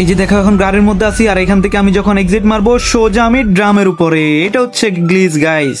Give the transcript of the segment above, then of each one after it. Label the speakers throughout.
Speaker 1: এই যে দেখো, এখন গাড়ির মধ্যে আছি, আর এখান থেকে আমি যখন এক্সিট মারবো, সোজা আমি ড্রামের উপরে। এটা হচ্ছে গ্লিজ গাইস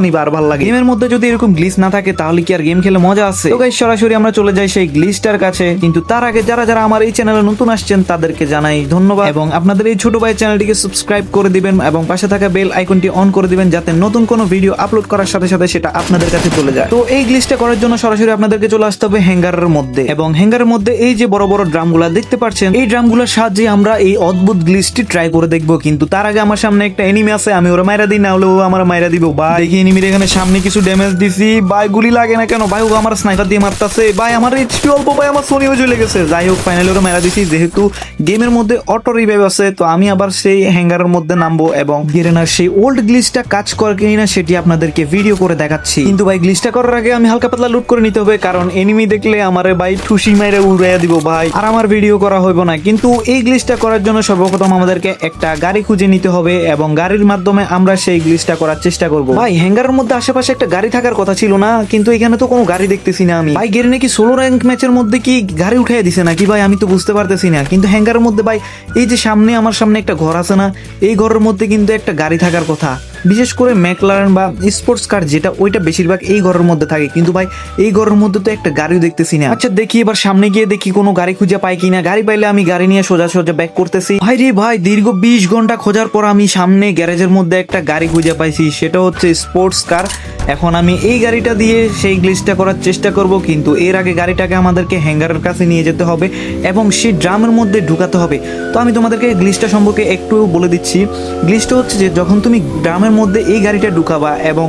Speaker 1: বার ভালো লাগে। গেমের মধ্যে যদি এরকম গ্লিচ না থাকে তাহলে কি আর গেম খেলে মজা আছে? তো গাইস সরাসরি আমরা চলে যাই সেই গ্লিচটার কাছে। কিন্তু তার আগে যারা যারা আমার এই চ্যানেলে নতুন আসছেন তাদেরকে জানাই ধন্যবাদ। এবং আপনাদের এই ছোট ভাই চ্যানেলটিকে সাবস্ক্রাইব করে দিবেন এবং পাশে থাকা বেল আইকনটি অন করে দিবেন যাতে নতুন কোনো ভিডিও আপলোড করার সাথে সাথে সেটা আপনাদের কাছে চলে যায়। তো এই গ্লিচটা করার জন্য সরাসরি আপনাদেরকে চলে আসতে হবে হ্যাঙ্গারের মধ্যে। এবং হ্যাঙ্গারের মধ্যে এই যে বড় বড় ড্রামগুলা দেখতে পাচ্ছেন এই ড্রামগুলোর সাহায্যে আমরা এই অদ্ভুত গ্লিচটি ট্রাই করে দেখব। কিন্তু তার আগে আমার সামনে একটা এনিমি আছে আমি ওরা মাইরা দিই না হলে ও আমার মাইরা দিব। বা দেখি এনিমির এখানে সামনে কিছু ড্যামেজ দিছি। ভাই, গুলি লাগে না কেন? ভাই, ও আমার স্নাইপার দিয়ে মারতাছে। ভাই, আমার এইচপি অল্প, ভাই, আমার সোনিও চলে গেছে। যাই হোক ফাইনালি ওরা মারা দিছি। যেহেতু গেমের মধ্যে অটো রিভাইভ আছে, তো আমি আবার সেই হ্যাঙ্গারের মধ্যে নামবো এবং গেরেনার সেই ওল্ড গ্লিচটা কাজ করে কিনা সেটি আপনাদেরকে ভিডিও করে দেখাচ্ছি। কিন্তু ভাই গ্লিচটা করার আগে আমি হালকা পাতলা লুট করে নিতে হবে, কারণ এনিমি দেখলে আমারে ভাই ঠুসি মাইরে উড়াইয়া দিব ভাই। আর আমার ভিডিও করা হইব না। কিন্তু এই গ্লিচটা করার জন্য সর্বপ্রথম আমাদেরকে একটা গাড়ি খুঁজে নিতে হবে এবং গাড়ির মাধ্যমে আমরা সেই গ্লিচটা করার চেষ্টা করব। ভাই হ্যাঙ্গারের মধ্যে আশেপাশে একটা গাড়ি থাকার কথা ছিল না, কিন্তু এখানে তো কোনো গাড়ি দেখতেছি না আমি। ভাই গেরে নাকি ষোলো র্যাঙ্ক ম্যাচের মধ্যে কি গাড়ি উঠাই দিছে নাকি? ভাই, আমি তো বুঝতে পারতেছি না। কিন্তু হ্যাঙ্গারের মধ্যে, ভাই, এই যে সামনে, আমার সামনে একটা ঘর আছে না, এই ঘরের মধ্যে কিন্তু একটা গাড়ি থাকার কথা। বিশেষ করে ম্যাকলারেন বা স্পোর্টস কার যেটা, ওইটা বেশিরভাগ এই ঘরের মধ্যে থাকে। কিন্তু ভাই, এই ঘরের মধ্যে তো একটা গাড়িও দেখতেছি না। আচ্ছা দেখি এবার সামনে গিয়ে দেখি কোনো গাড়ি খুঁজে পাই কিনা। গাড়ি পাইলে আমি গাড়ি নিয়ে সোজা সোজা ব্যাক করতেছি। ভাই রে ভাই, দীর্ঘ বিশ ঘণ্টা খোঁজার পর আমি সামনে গ্যারেজের মধ্যে একটা গাড়ি খুঁজে পাইছি। সেটা হচ্ছে স্পোর্টস কার এখন আমি এই গাড়িটা দিয়ে সেই গ্লিচটা করার চেষ্টা করব, কিন্তু এর আগে গাড়িটাকে আমাদেরকে হ্যাঙ্গারের কাছে নিয়ে যেতে হবে এবং সেই ড্রামের মধ্যে ঢুকাতে হবে। তো আমি তোমাদেরকে গ্লিচটা সম্পর্কে একটু বলে দিচ্ছি। গ্লিচটা হচ্ছে যে, যখন তুমি ড্রামের মধ্যে এই গাড়িটা ঢুকাবা এবং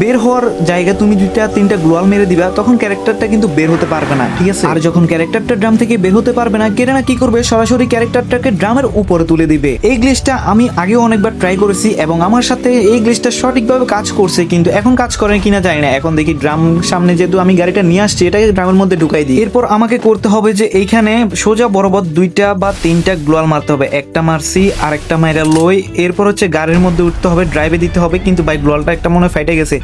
Speaker 1: বের হওয়ার জায়গা তুমি দুইটা, তিনটা গ্লোয়াল মেরে দিবা, তখন ক্যারেক্টারটা কিন্তু বের হতে পারবে না, ঠিক আছে? আর যখন ক্যারেক্টারটা ড্রাম থেকে বের হতে পারবে না, কেরানা কি করবে? সরাসরি ক্যারেক্টারটাকে ড্রামের উপরে তুলে দিবে। এই গ্লিচটা আমি আগেও অনেকবার ট্রাই করেছি এবং আমার সাথে এই গ্লিচটা সঠিকভাবে কাজ করছে, কিন্তু এখন কাজ করে কিনা জানি না। এখন দেখি ড্রাম সামনে যেহেতু আমি গাড়িটা নিয়ে আসছি, এটাকে ড্রামের মধ্যে ঢুকাই দিই। এরপর আমাকে করতে হবে যে এইখানে সোজা বরাবর দুইটা বা তিনটা গ্লোয়াল মারতে হবে, একটা মারছি আর একটা মাইরা লই। এরপর হচ্ছে গাড়ির মধ্যে উঠতে হবে ড্রাইভে দিতে হবে, কিন্তু ভাই গ্লোয়ালটা একটা মনে ফাইটে গেছে।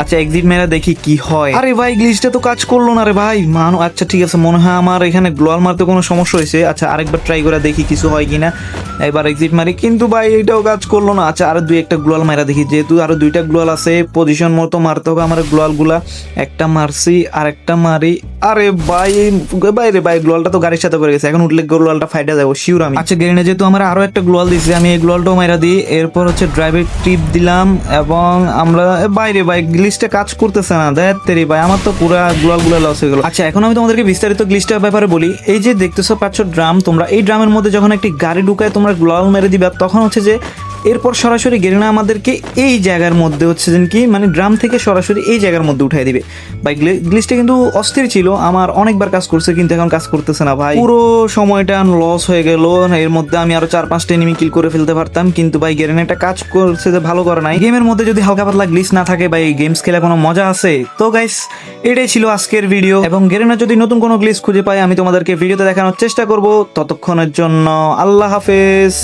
Speaker 1: আচ্ছা এক্সিট মেরা দেখি কি হয়। আরে ভাই গ্লিচটা তো কাজ করল না রে ভাই। মান আচ্ছা ঠিক আছে, মনে হয় আমার এখানে গ্লোয়াল মারতে কোনো সমস্যা হয়েছে। আচ্ছা আরেকবার ট্রাই করে দেখি কিছু হয় কিনা। এবার এক্সিট মারি, কিন্তু ভাই, এটাও কাজ করল না। আচ্ছা আরও দুই একটা গ্লোয়াল মারা দেখি। যেহেতু আরও দুইটা গ্লোয়াল আছে পজিশন মতো মারতে হবে আমার গ্লোয়ালগুলা একটা মারছি আর একটা মারি। আরে ভাই ভাই রে ভাই গ্লোয়ালটা তো গাড়ির সাথে করে গেছে। এখন উঠলে গ্লোয়ালটা ফাইটা যাব শিওর আমি। আচ্ছা গেরিনে যেহেতু আমার আরও একটা গ্লোয়াল দিয়েছে আমি এই গ্লোয়ালটাও মাইরা দিই। এরপর হচ্ছে ড্রাইভের ট্রিপ দিলাম। এবং আমরা বাইরে ভাই গ্লিসটা কাজ করতেছে না, দেখ ভাই, আমার তো পুরা গুলালগুলা লস হয়ে গেল। আচ্ছা এখন আমি তোমাদেরকে বিস্তারিত গ্লিস্টের ব্যাপারে বলি। এই যে দেখতেছো, পাচ্ছ ড্রাম, তোমরা এই ড্রামের মধ্যে যখন একটি গাড়ি ঢুকায় তোমরা গ্লোয়াল মেরে দিবা, তখন হচ্ছে যে এরপর সরাসরি গেরিনা আমাদেরকে এই জায়গার মধ্যে হচ্ছে যেন কি মানে ড্রাম থেকে সরাসরি এই জায়গার মধ্যে উঠাই দিবে। ভাই গ্লিচটা কিন্তু অস্থির ছিল, আমার অনেকবার কাজ করছে, কিন্তু এখন কাজ করতেছে না ভাই। পুরো সময়টা লস হয়ে গেল এর মধ্যে আমি আরও চার, পাঁচটা এনিমি কিল করে ফেলতে পারতাম, কিন্তু ভাই, গেরিনা একটা কাজ করছে যে ভালো করে নাই। গেমের মধ্যে যদি হালকা পাতলা গ্লিচ না থাকে ভাই গেমস খেলে কোনো মজা আছে? তো গাইস এটাই ছিল আজকের ভিডিও এবং গেরিনা যদি নতুন কোনো গ্লিচ খুঁজে পাই আমি তোমাদেরকে ভিডিওতে দেখানোর চেষ্টা করব। ততক্ষণের জন্য আল্লাহ হাফেজ।